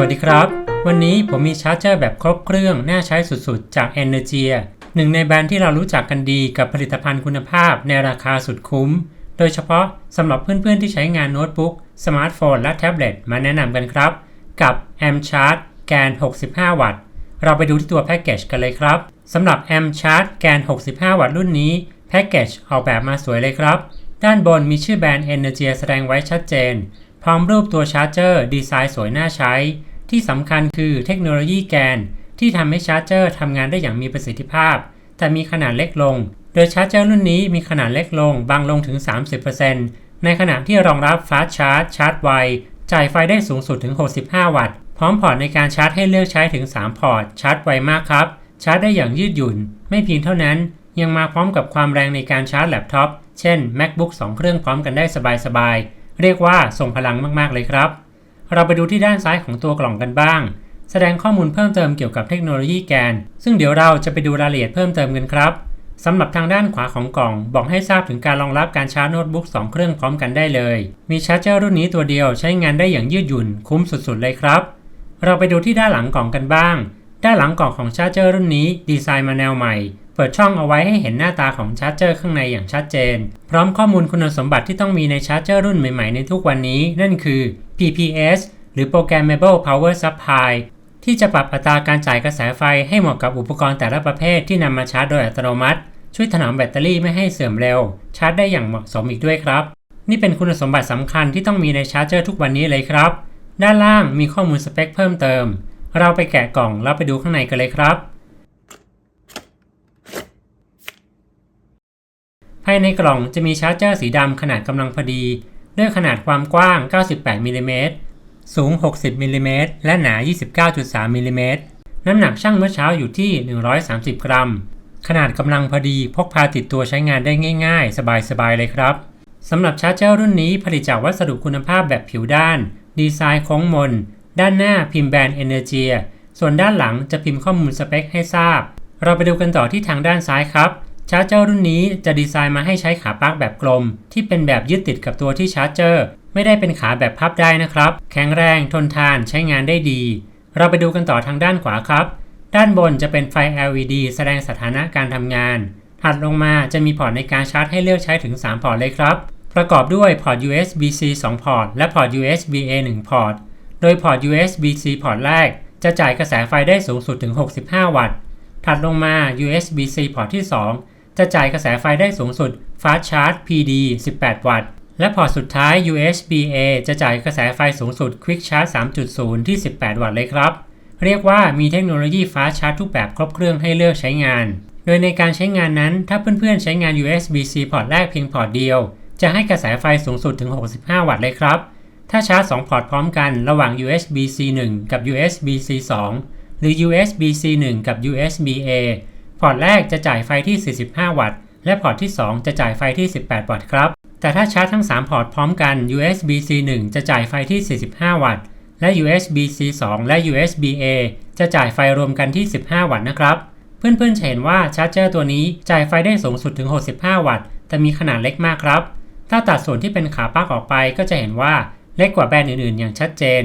วัสดีครับ วันนี้ผมมีชาร์จเจอร์แบบครบเครื่อง น่าใช้สุดๆ จาก Energia หนึ่งในแบรนด์ที่เรารู้จักกันดีกับผลิตภัณฑ์คุณภาพในราคาสุดคุ้ม โดยเฉพาะสำหรับเพื่อนๆ ที่ใช้งานโน้ตบุ๊ก สมาร์ทโฟน และแท็บเล็ตมาแนะนำกันครับ กับ M Charge แกน 65 วัตต์ เราไปดูที่ตัวแพ็กเกจกันเลยครับสำหรับ M Charge แกน 65 วัตต์รุ่นนี้แพ็กเกจออกแบบมาสวยเลยครับ ด้านบนมีชื่อแบรนด์ Energia แสดงไว้ชัดเจนพร้อมรูปตัวชาร์จเจอร์ดีไซน์สวยน่าใช้ ที่สำคัญคือเทคโนโลยีแกน ที่ทำให้ชาร์จเจอร์ทำงานได้อย่างมีประสิทธิภาพ แต่มีขนาดเล็กลง โดยชาร์จเจอร์รุ่นนี้มีขนาดเล็กลง บางลงถึง 30%ในขณะที่รองรับฟาสต์ชาร์จชาร์จไว จ่ายไฟได้สูงสุดถึง 65 วัตต์ พร้อมพอร์ตในการชาร์จให้เลือกใช้ถึง 3 พอร์ต ชาร์จไวมากครับ ชาร์จได้อย่างยืดหยุ่น ไม่เพียงเท่านั้น ยังมาพร้อมกับความแรงในการชาร์จแล็ปท็อป เช่น MacBook 2 เครื่องพร้อมกันได้สบายๆ เรียกว่าส่งพลังมากๆเลยครับ เราไปดูที่ด้านซ้ายของตัวกล่องกันบ้าง แสดงข้อมูลเพิ่มเติมเกี่ยวกับเทคโนโลยีแกน ซึ่งเดี๋ยวเราจะไปดูรายละเอียดเพิ่มเติมกันครับสำหรับทางด้านขวาของกล่อง บอกให้ทราบถึงการรองรับการชาร์จโน้ตบุ๊ก2 เครื่องพร้อมกันได้เลย มีชาร์จเจอร์รุ่นนี้ตัวเดียวใช้งานได้อย่างยืดหยุ่นคุ้มสุดๆเลยครับ เราไปดูที่ด้านหลังกล่องกันบ้าง ด้านหลังกล่องของชาร์จเจอร์รุ่นนี้ดีไซน์มาแนวใหม่ เปิดช่องเอาไว้ให้เห็นหน้าตาของชาร์จเจอร์ข้างในอย่างชัดเจน พร้อมข้อมูลคุณสมบัติที่ต้องมีในชาร์จเจอร์รุ่นใหม่ๆในทุกวันนี้ นั่นคือ PPS หรือ Programmable Power Supply ที่จะปรับอัตราการจ่ายกระแสไฟให้เหมาะกับอุปกรณ์แต่ละประเภทที่นำมาชาร์จโดยอัตโนมัติ ช่วยถนอมแบตเตอรี่ไม่ให้เสื่อมเร็ว ชาร์จได้อย่างเหมาะสมอีกด้วยครับ นี่เป็นคุณสมบัติสำคัญที่ต้องมีในชาร์จเจอร์ทุกวันนี้เลยครับ ด้านล่างมีข้อมูลสเปคเพิ่มเติม เราไปแกะกล่องแล้วไปดูข้างในกันเลยครับ ภายในกล่องจะมีชาร์จเจอร์สีดำขนาดกำลังพอดี ด้วยขนาดความกว้าง 98มิลลิเมตรสูง 60มิลลิเมตรและหนา 29.3มิลลิเมตรน้ำหนักช่างเมื่อเช้าอยู่ที่ 130 กรัม ขนาดกำลังพอดีพกพาติดตัวใช้งานได้ง่าย ๆ สบายๆเลยครับสำหรับชาร์จเจอร์รุ่นนี้ผลิตจากวัสดุคุณภาพแบบผิวด้าน ดีไซน์โค้งมน ด้านหน้าพิมพ์แบรนด์ Energia ส่วนด้านหลังจะพิมพ์ข้อมูลสเปคให้ทราบ เราไปดูกันต่อที่ทางด้านซ้ายครับ ชาร์จเจอร์รุ่นนี้จะดีไซน์มาให้ใช้ขาปลั๊กแบบกลม ที่เป็นแบบยึดติดกับตัวที่ชาร์จเจอร์ไม่ได้เป็นขาแบบพับได้นะครับ แข็งแรงทนทานใช้งานได้ดี เราไปดูกันต่อทางด้านขวาครับ ด้านบนจะเป็นไฟ LED แสดงสถานะการทำงาน ถัดลงมาจะมีพอร์ตในการชาร์จให้เลือกใช้ถึง 3 พอร์ตเลยครับ ประกอบด้วยพอร์ต USB-C 2 พอร์ต และพอร์ต USB-A 1 พอร์ต โดยพอร์ต USB-C พอร์ตแรก จะจ่ายกระแสไฟได้สูงสุดถึง 65 วัตต์ ถัดลงมา USB-C พอร์ตที่ 2 จะจ่ายกระแสไฟได้สูงสุด Fast Charge PD 18 วัตต์ และพอร์ตสุดท้าย USB-A จะจ่ายกระแสไฟสูงสุด Quick Charge 3.0 ที่ 18 วัตต์เลยครับ เรียกว่ามีเทคโนโลยี Fast Charge ทุกแบบครบเครื่องให้เลือกใช้งาน โดยในการใช้งานนั้น ถ้าเพื่อนๆใช้งาน USB-C พอร์ตแรกเพียงพอร์ตเดียว จะให้กระแสไฟสูงสุดถึง 65 วัตต์เลยครับ ถ้าชาร์จ 2 พอร์ตพร้อมกันระหว่าง USB-C 1กับ USB-C 2หรือ USB-C 1กับ USB-A พอร์ตแรกจะจ่ายไฟที่ 45 วัตต์ และพอร์ตที่ 2 จะจ่ายไฟที่ 18 วัตต์ครับ แต่ถ้าชาร์จทั้ง 3 พอร์ตพร้อมกัน USB-C 1 จะจ่ายไฟที่ 45 วัตต์ และ USB-C 2 และ USB-A จะจ่ายไฟรวมกันที่ 15 วัตต์นะครับ เพื่อนๆจะเห็นว่าชาร์จเจอร์ตัวนี้จ่ายไฟได้สูงสุดถึง 65 วัตต์ แต่มีขนาดเล็กมากครับ ถ้าตัดส่วนที่เป็นขาปลั๊กออกไปก็จะเห็นว่าเล็กกว่าแบรนด์อื่นๆ อย่างชัดเจน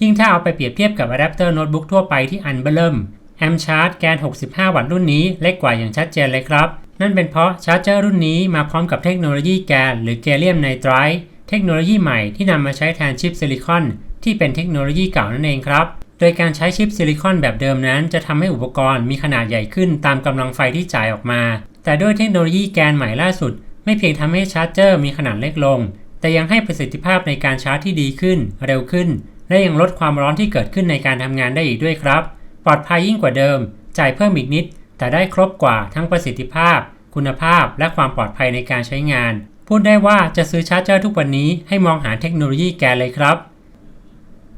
ยิ่งถ้าเอาไปเปรียบเทียบกับอะแดปเตอร์โน้ตบุ๊กทั่วไปที่อันเบลเริ่ม แอมชาร์จแกน 65 วัตต์รุ่นนี้เล็กกว่าอย่างชัดเจนเลยครับ นั่นเป็นเพราะชาร์จเจอร์รุ่นนี้มาพร้อมกับเทคโนโลยีแกนหรือแกเลียมไนไตรท์เทคโนโลยีใหม่ที่นำมาใช้แทนชิปซิลิคอนที่เป็นเทคโนโลยีเก่านั่นเองครับ โดยการใช้ชิปซิลิคอนแบบเดิมนั้น จะทำให้อุปกรณ์มีขนาดใหญ่ขึ้นตามกำลังไฟที่จ่ายออกมา แต่ด้วยเทคโนโลยีแกนใหม่ล่าสุด ไม่เพียงทำให้ชาร์จเจอร์มีขนาดเล็กลง แต่ยังให้ประสิทธิภาพในการชาร์จที่ดีขึ้น เร็วขึ้น และยังลดความร้อนที่เกิดขึ้นในการทำงานได้อีกด้วยครับ ปลอดภัยยิ่งกว่าเดิม จ่ายเพิ่มอีกนิด แต่ได้ครบกว่าทั้งประสิทธิภาพ คุณภาพ และความปลอดภัยในการใช้งาน พูดได้ว่าจะซื้อชาร์จเจอร์ทุกวันนี้ให้มองหาเทคโนโลยีแกเลยครับ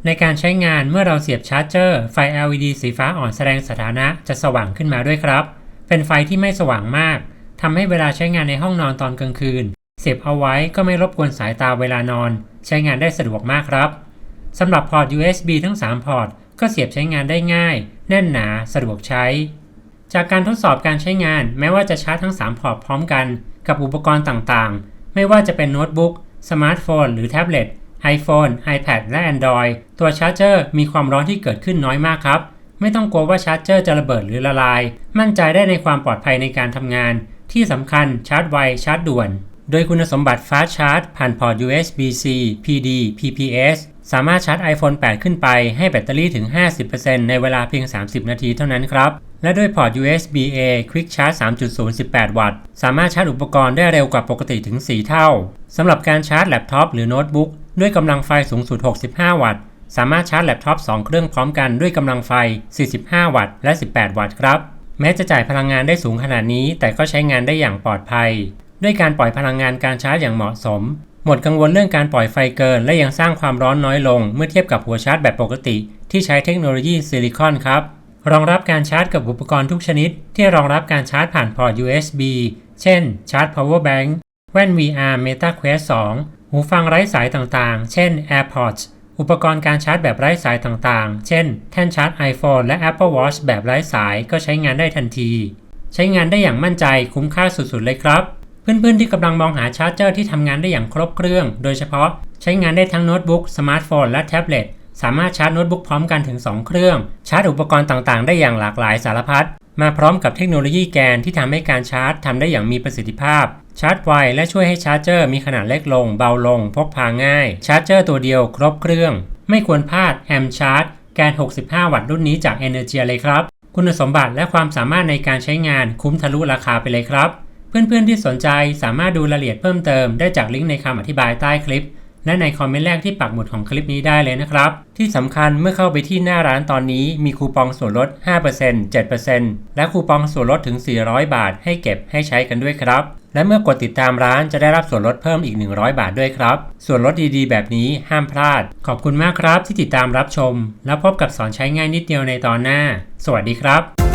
ในการใช้งานเมื่อเราเสียบชาร์จเจอร์ไฟ LED สีฟ้าอ่อนแสดงสถานะจะสว่างขึ้นมาด้วยครับ เป็นไฟที่ไม่สว่างมากทำให้เวลาใช้งานในห้องนอนตอนกลางคืน เสียบเอาไว้ก็ไม่รบกวนสายตาเวลานอน ใช้งานได้สะดวกมากครับสำหรับพอร์ต USB ทั้ง 3 พอร์ต ก็เสียบใช้งานได้ง่าย แน่นหนาสะดวกใช้ จากการทดสอบการใช้งานแม้ว่าจะชาร์จทั้ง 3 พอร์ตพร้อมกัน กับอุปกรณ์ต่างๆ ไม่ว่าจะเป็นโน้ตบุ๊กสมาร์ทโฟน หรือแท็บเล็ต iPhone, iPad และ Android ตัวชาร์จเจอร์มีความร้อนที่เกิดขึ้นน้อยมากครับ ไม่ต้องกลัวว่าชาร์จเจอร์จะระเบิดหรือละลาย มั่นใจได้ในความปลอดภัยในการทำงาน ที่สำคัญชาร์จไวชาร์จด่วน โดยคุณสมบัติ Fast Charge ผ่านพอร์ต USB-C PD PPS สามารถชาร์จ iPhone 8 ขึ้นไปให้แบตเตอรี่ถึง 50%ในเวลาเพียง 30 นาทีเท่านั้นครับ และด้วยพอร์ต USB-A Quick Charge 3.0 18 วัตต์ สามารถชาร์จอุปกรณ์ได้เร็วกว่าปกติถึง 4 เท่า สำหรับการชาร์จแล็ปท็อปหรือโน้ตบุ๊กด้วยกำลังไฟสูงสุด 65 วัตต์ สามารถชาร์จแล็ปท็อป 2 เครื่องพร้อมกันด้วยกำลังไฟ 45 วัตต์ และ 18 วัตต์ครับ แม้จะจ่ายพลังงานได้สูงขนาดนี้ แต่ก็ใช้งานได้อย่างปลอดภัย ด้วยการปล่อยพลังงานการชาร์จอย่างเหมาะสม หมดกังวลเรื่องการปล่อยไฟเกิน และยังสร้างความร้อนน้อยลง เมื่อเทียบกับหัวชาร์จแบบปกติ ที่ใช้เทคโนโลยีซิลิคอนครับรองรับการชาร์จกับอุปกรณ์ทุกชนิด ที่รองรับการชาร์จผ่านพอร์ต USB เช่น ชาร์จ power bank แว่น VR Meta Quest 2 หูฟังไร้สายต่างๆ เช่น AirPods อุปกรณ์การชาร์จแบบไร้สายต่างๆ เช่น แท่นชาร์จ iPhone และ Apple Watch แบบไร้สายก็ใช้งานได้ทันที ใช้งานได้อย่างมั่นใจคุ้มค่าสุดๆเลยครับ เพื่อนๆที่กำลังมองหาชาร์จเจอร์ที่ทำงานได้อย่างครบเครื่อง โดยเฉพาะใช้งานได้ทั้งโน้ตบุ๊ก สมาร์ทโฟน และแท็บเล็ต สามารถชาร์จโน้ตบุ๊กพร้อมกันถึง 2 เครื่อง ชาร์จอุปกรณ์ต่างๆ ได้อย่างหลากหลายสารพัด มาพร้อมกับเทคโนโลยีแกนที่ทำให้การชาร์จทำได้อย่างมีประสิทธิภาพ ชาร์จไวและช่วยให้ชาร์จเจอร์มีขนาดเล็กลง เบาลง พกพาง่าย ชาร์จเจอร์ตัวเดียวครบเครื่อง ไม่ควรพลาดแอมชาร์จแกน 65 วัตต์รุ่นนี้จาก Energia เลยครับ คุณสมบัติและความสามารถในการใช้งานคุ้มทะลุราคาไปเลยครับ เพื่อนๆที่สนใจสามารถดูรายละเอียดเพิ่มเติมได้จากลิงก์ในคำอธิบายใต้คลิป และในคอมเมนต์แรกที่ปักหมุดของคลิปนี้ได้เลยนะครับ ที่สำคัญเมื่อเข้าไปที่หน้าร้านตอนนี้มีคูปองส่วนลด 5% 7%และคูปองส่วนลดถึง 400 บาท ให้เก็บให้ใช้กันด้วยครับ และเมื่อกดติดตามร้านจะได้รับส่วนลดเพิ่มอีก 100 บาทด้วยครับ ส่วนลดดีๆ แบบนี้ห้ามพลาด ขอบคุณมากครับที่ติดตามรับชม แล้วพบกับสอนใช้ง่ายนิดเดียวในตอนหน้า สวัสดีครับ